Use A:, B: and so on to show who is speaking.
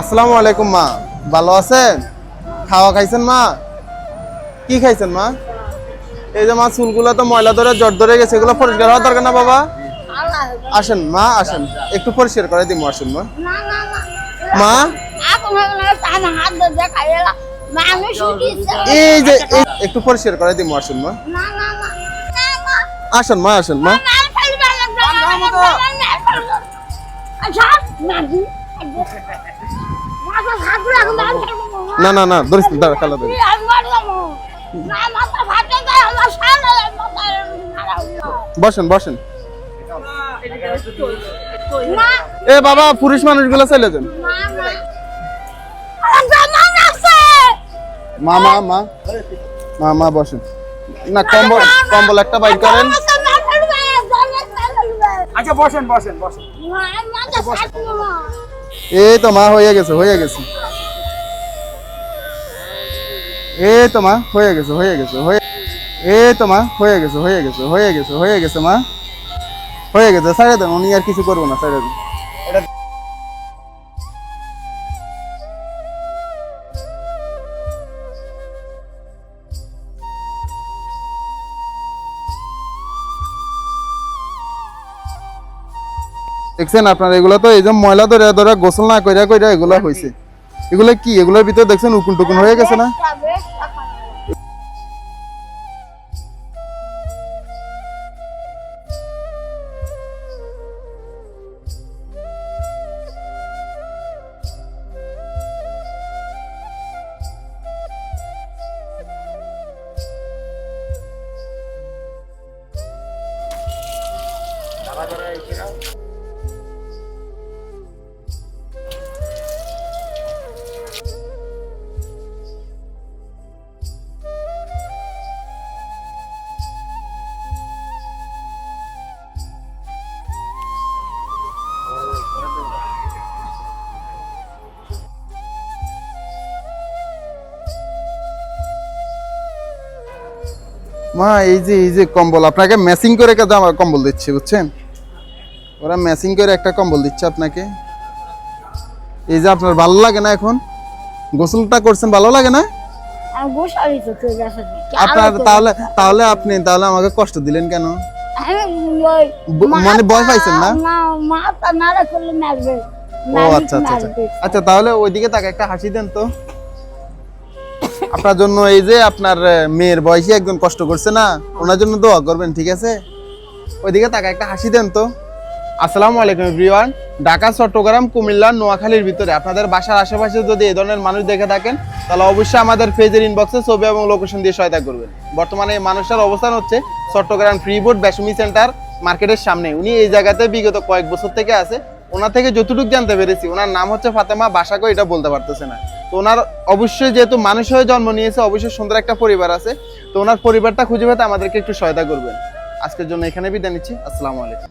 A: আসসালামু আলাইকুম মা ভালো আছেন খাওয়া খাইছেন মা কি খাইছেন মা এই যে মা চুলগুলো তো ময়লা ধরে জট ধরে গেছে এগুলো পরিষ্কার হওয়ার দরকার না বাবা আসেন মা আসেন একটু পরিষ্কার করে দিই আসেন মা মা এই যে একটু পরিষ্কার করে দিই আসেন মা আসেন মা আসেন মা
B: আচ্ছা
A: না না না ধরিস না, দাঁড়া খালা ধরিস। বসেন বসেন। এ বাবা পুরুষ মানুষগুলো চলে যান। মা মা মা। মা মা বসেন। না কম্বল কম্বল একটা বাইর করেন।
C: আচ্ছা বসেন বসেন বসেন।
B: না
A: এই তো মা, হয়ে গেছে হয়ে গেছে। এই তো মা, হয়ে গেছে হয়ে গেছে, হয়ে এই তো মা, হয়ে গেছে হয়ে গেছে হয়ে গেছে হয়ে গেছে মা। হয়ে গেছে সাইডে দেন, উনি আর কিছু করব না সাইডে দেন। দেখছেন আপনার, এগুলো তো এই যে ময়লা ধরে ধরে গোসল না কইরা কইরা এগুলো হয়েছে এগুলো কি? এগুলোর ভিতরে দেখছেন উকুন টুকুন হয়ে গেছে না? মা এই যে এই যে কম্বল আপনাকে ম্যাচিং করে আমার কম্বল দিচ্ছে বুঝছেন? ওরা ম্যাচিং করে একটা কম্বল দিচ্ছে আপনাকে। এই যে আপনার ভালো লাগে না এখন? গোসলটা করছেন ভালো লাগে না? আপনার তাহলে তাহলে আপনি তাহলে আমাকে কষ্ট দিলেন কেন? মানে ভয় পাইছেন না? ও আচ্ছা আচ্ছা আচ্ছা। আচ্ছা তাহলে ওইদিকে তাকে একটা হাসি দেন তো। আপনার জন্য এই যে আপনার মেয়ের বয়সে একজন কষ্ট করছে না, ওনার জন্য দোয়া করবেন, ঠিক আছে? ওইদিকে তাকে একটা হাসি দেন তো। আসসালামু আলাইকুম এভরিওয়ান ঢাকা, চট্টগ্রাম, কুমিল্লা, নোয়াখালীর ভিতরে। আপনাদের বাসার আশেপাশে যদি এই ধরনের মানুষ দেখে থাকেন, তাহলে অবশ্যই আমাদের পেজের ইনবক্সে ছবি এবং লোকেশন দিয়ে সহায়তা করবেন। বর্তমানে এই মানুষটার অবস্থান হচ্ছে চট্টগ্রাম ফ্রিবোর্ড ব্যাসমি সেন্টার মার্কেটের সামনে। উনি এই জায়গাতে বিগত কয়েক বছর থেকে আছে। ওনার থেকে যতটুকু জানতে পেরেছি, ওনার নাম হচ্ছে ফাতেমা বাসাকো এটা বলতে পারতেছে না। তো ওনার অবশ্যই যেহেতু মানুষ হয়ে জন্ম নিয়েছে, অবশ্যই সুন্দর একটা পরিবার আছে। তো ওনার পরিবারটা খুঁজে পেতে আমাদেরকে একটু সহায়তা করবেন। আজকের জন্য এখানে বিদায় নিচ্ছি। আসসালামু আলাইকুম।